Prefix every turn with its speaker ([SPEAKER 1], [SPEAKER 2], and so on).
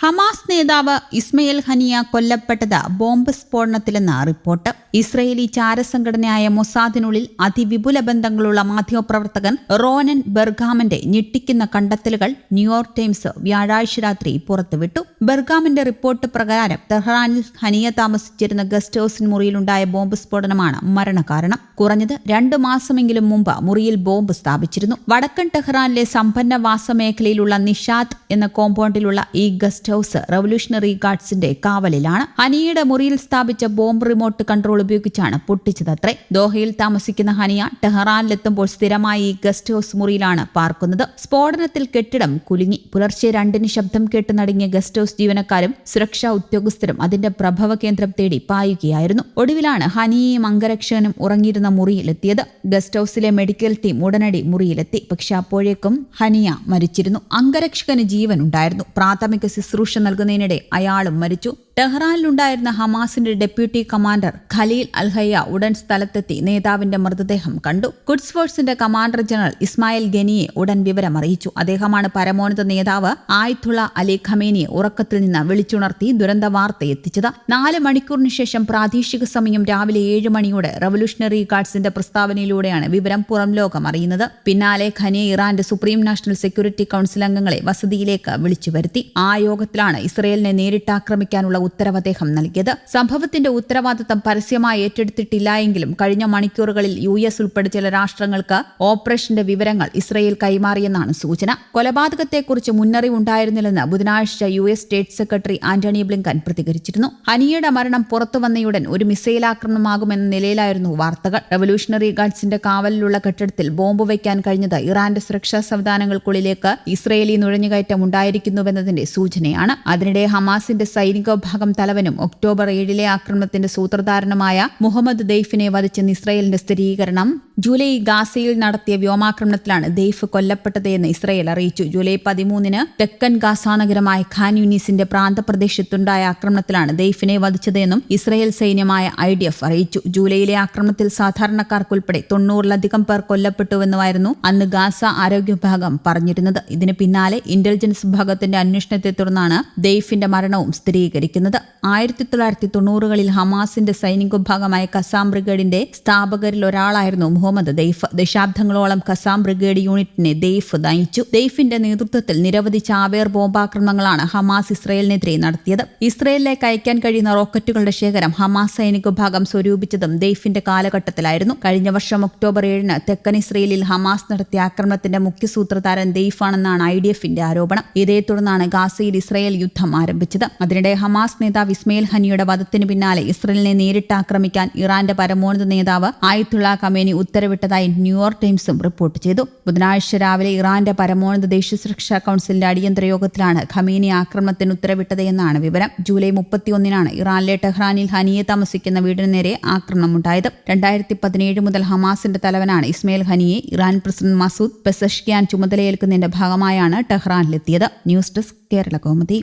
[SPEAKER 1] Hamas നേതാവ് Ismail Haniyeh കൊല്ലപ്പെട്ടത് bomb സ്ഫോടനത്തിലെന്ന റിപ്പോർട്ട്. ഇസ്രയേലി ചാരസംഘടനയായ മൊസാദിനുള്ളിൽ അതിവിപുല ബന്ധങ്ങളുള്ള മാധ്യമപ്രവർത്തകൻ റോനൻ ബെർഗാമന്റെ ഞെട്ടിക്കുന്ന കണ്ടെത്തലുകൾ ന്യൂയോർക്ക് ടൈംസ് വ്യാഴാഴ്ച രാത്രി പുറത്തുവിട്ടു. ബെർഗാമിന്റെ റിപ്പോർട്ട് പ്രകാരം തെഹ്റാനിൽ ഹനിയ താമസിച്ചിരുന്ന ഗസ്റ്റ് ഹൌസിന് മുറിയിലുണ്ടായ ബോംബ് സ്ഫോടനമാണ് മരണകാരണം. കുറഞ്ഞത് രണ്ട് മാസമെങ്കിലും മുമ്പ് മുറിയിൽ ബോംബ് സ്ഥാപിച്ചിരുന്നു. വടക്കൻ ടെഹ്റാനിലെ സമ്പന്ന വാസമേഖലയിലുള്ള നിഷാദ് എന്ന കോമ്പൗണ്ടിലുള്ള ഈ ഗസ്റ്റ് ഹൌസ് റവല്യൂഷണറി ഗാർഡ്സിന്റെ കാവലിലാണ്. ഹനിയുടെ മുറിയിൽ സ്ഥാപിച്ച ബോംബ് റിമോട്ട് കൺട്രോൾ ഉപയോഗിച്ചാണ് പൊട്ടിച്ചതത്രേ. ദോഹയിൽ താമസിക്കുന്ന ഹനിയ ടെഹ്റാനിലെത്തുമ്പോൾ സ്ഥിരമായി ഗസ്റ്റ് ഹൌസ് മുറിയിലാണ് പാർക്കുന്നത്. സ്ഫോടനത്തിൽ കെട്ടിടം കുലുങ്ങി. പുലർച്ചെ രണ്ടിന് ശബ്ദം കേട്ട് നടുങ്ങിയ ഗസ്റ്റ് ഹൌസ് ജീവനക്കാരും സുരക്ഷാ ഉദ്യോഗസ്ഥരും അതിന്റെ പ്രഭവ കേന്ദ്രം തേടി പായുകയായിരുന്നു. ഒടുവിലാണ് ഹനിയയും അംഗരക്ഷകനും ഉറങ്ങിയിരുന്ന മുറിയിലെത്തിയത്. ഗസ്റ്റ് ഹൌസിലെ മെഡിക്കൽ ടീം ഉടനടി മുറിയിലെത്തി. പക്ഷെ അപ്പോഴേക്കും ഹനിയ മരിച്ചിരുന്നു. അംഗരക്ഷകന് ജീവനുണ്ടായിരുന്നു. പ്രാഥമിക ശുശ്രൂഷ നൽകുന്നതിനിടെ അയാളും മരിച്ചു. ടെഹ്റാനിലുണ്ടായിരുന്ന ഹമാസിന്റെ ഡെപ്യൂട്ടി കമാൻഡർ ഖലീൽ അൽഹയ്യ ഉടൻ സ്ഥലത്തെത്തി നേതാവിന്റെ മൃതദേഹം കണ്ടു. കുഡ്സ് ഫോഴ്സിന്റെ കമാൻഡർ ജനറൽ ഇസ്മായിൽ ഗനിയെ ഉടൻ വിവരം അറിയിച്ചു. അദ്ദേഹമാണ് പരമോന്നത നേതാവ് ആയിത്തുള്ള അലി ഖമേനിയെ ഉറക്കത്തിൽ നിന്ന് വിളിച്ചുണർത്തി ദുരന്ത വാർത്ത എത്തിച്ചത്. നാല് മണിക്കൂറിന് ശേഷം പ്രാദേശിക സമയം രാവിലെ ഏഴ് മണിയോടെ റവല്യൂഷണറി ഗാർഡ്സിന്റെ പ്രസ്താവനയിലൂടെയാണ് വിവരം പുറം ലോകം അറിയുന്നത്. പിന്നാലെ ഖനിയെ ഇറാന്റെ സുപ്രീം നാഷണൽ സെക്യൂരിറ്റി കൌൺസിൽ അംഗങ്ങളെ വസതിയിലേക്ക് വിളിച്ചു വരുത്തി. ആ യോഗത്തിലാണ് ഇസ്രയേലിനെ നേരിട്ട് ആക്രമിക്കാനുള്ള ഉത്തരവ് അദ്ദേഹം നൽകിയത്. സംഭവത്തിന്റെ ഉത്തരവാദിത്തം പരസ്യമായി ഏറ്റെടുത്തിട്ടില്ല എങ്കിലും കഴിഞ്ഞ മണിക്കൂറുകളിൽ യു എസ് ഉൾപ്പെടെ ചില രാഷ്ട്രങ്ങൾക്ക് ഓപ്പറേഷന്റെ വിവരങ്ങൾ ഇസ്രയേൽ കൈമാറിയെന്നാണ് സൂചന. കൊലപാതകത്തെക്കുറിച്ച് മുന്നറിവുണ്ടായിരുന്നില്ലെന്ന് ബുധനാഴ്ച U S state secretary Antony Blinken പ്രതികരിച്ചിരുന്നു. അനിയുടെ മരണം പുറത്തുവന്നയുടൻ ഒരു മിസൈൽ ആക്രമണമാകുമെന്ന നിലയിലായിരുന്നു വാർത്തകൾ. റവല്യൂഷണറി ഗാർഡ്സിന്റെ കാവലിലുള്ള കെട്ടിടത്തിൽ ബോംബ് വയ്ക്കാൻ കഴിഞ്ഞത് ഇറാന്റെ സുരക്ഷാ സംവിധാനങ്ങൾക്കുള്ളിലേക്ക് ഇസ്രയേലി നുഴഞ്ഞുകയറ്റം ഉണ്ടായിരിക്കുന്നുവെന്നതിന്റെ സൂചനയാണ്. അതിനിടെ ഹമാസിന്റെ സൈനിക വിഭാഗം തലവനും ഒക്ടോബർ ഏഴിലെ ആക്രമണത്തിന്റെ സൂത്രധാരനുമായ മുഹമ്മദ് ദെയ്ഫിനെ വധിച്ച ഇസ്രയേലിന്റെ സ്ഥിരീകരണം. ജൂലൈ ഗാസയിൽ നടത്തിയ വ്യോമാക്രമണത്തിലാണ് ദൈഫ് കൊല്ലപ്പെട്ടത് എന്ന് ഇസ്രയേൽ അറിയിച്ചു. ജൂലൈ പതിമൂന്നിന് തെക്കൻ ഗാസ നഗരമായ ഖാൻ യൂനിസിന്റെ പ്രാന്തപ്രദേശത്തുണ്ടായ ആക്രമണത്തിലാണ് ദെയ്ഫിനെ വധിച്ചതെന്നും ഇസ്രയേൽ സൈന്യമായ ഐ ഡി എഫ് അറിയിച്ചു. ജൂലൈയിലെ ആക്രമണത്തിൽ സാധാരണക്കാർക്കുൾപ്പെടെ തൊണ്ണൂറിലധികം പേർ കൊല്ലപ്പെട്ടുവെന്നുമായിരുന്നു അന്ന് ഗാസ ആരോഗ്യ വിഭാഗം പറഞ്ഞിരുന്നത്. ഇതിന് പിന്നാലെ ഇന്റലിജൻസ് വിഭാഗത്തിന്റെ അന്വേഷണത്തെ തുടർന്നാണ് ദെയ്ഫിന്റെ മരണവും സ്ഥിരീകരിക്കുന്നത്. ആയിരത്തി തൊള്ളായിരത്തി തൊണ്ണൂറുകളിൽ ഹമാസിന്റെ സൈനിക വിഭാഗമായ കസാം ബ്രിഗേഡിന്റെ സ്ഥാപകരിൽ ഒരാളായിരുന്നു മുഹമ്മദ് ദെയ്ഫ്. ദശാബ്ദങ്ങളോളം കസാം ബ്രിഗേഡ് യൂണിറ്റിനെ ദെയ്ഫ് നയിച്ചു. ദെയ്ഫിന്റെ നേതൃത്വത്തിൽ നിരവധി ചാവേർ ബോംബാക്രമണങ്ങളാണ് ഹമാസ് ഇസ്രയേലിനെതിരെ നടത്തിയത്. ഇസ്രയേലിലേക്ക് അയക്കാൻ കഴിയുന്ന റോക്കറ്റുകളുടെ ശേഖരം ഹമാസ് സൈനിക വിഭാഗം സ്വരൂപിച്ചതും ദെയ്ഫിന്റെ കാലഘട്ടത്തിലായിരുന്നു. കഴിഞ്ഞ വർഷം ഒക്ടോബർ ഏഴിന് തെക്കൻ ഇസ്രയേലിൽ ഹമാസ് നടത്തിയ ആക്രമണത്തിന്റെ മുഖ്യ സൂത്രധാരൻ ദെയ്ഫാണെന്നാണ് ഐ ഡി എഫിന്റെ ആരോപണം. ഇതേ തുടർന്നാണ് ഗാസയിൽ ഇസ്രയേൽ യുദ്ധം ആരംഭിച്ചത്. അതിനിടെ ഹമാസ് നേതാവ് ഇസ്മയിൽ ഹനിയുടെ വധത്തിന് പിന്നാലെ ഇസ്രയേലിനെ നേരിട്ട് ആക്രമിക്കാൻ ഇറാന്റെ പരമോന്നത നേതാവ് ആയിത്തുള്ള കമേനി ഉത്തരവിട്ടതായി ന്യൂയോർക്ക് ടൈംസും റിപ്പോർട്ട് ചെയ്തു. ബുധനാഴ്ച രാവിലെ ഇറാന്റെ പരമോന്നത ദേശീയ സുരക്ഷാ കൌൺസിലിന്റെ അടിയന്തര യോഗത്തിലാണ് ഖമീനി ആക്രമണത്തിന് ഉത്തരവിട്ടത് എന്നാണ് വിവരം. ജൂലൈ മുപ്പത്തിയൊന്നിനാണ് ഇറാനിലെ ടെഹ്റാനിൽ ഹനിയെ താമസിക്കുന്ന വീടിന് നേരെ ആക്രമണമുണ്ടായത്. രണ്ടായിരത്തി പതിനേഴ് മുതൽ ഹമാസിന്റെ തലവനാണ് Ismail Haniyeh Iran president Masoud Pezeshkian ചുമതലയേൽക്കുന്നതിന്റെ ഭാഗമായാണ് ടെഹ്റാനിലെത്തിയത്. ന്യൂസ് ഡെസ്ക് കേരള అనుమతి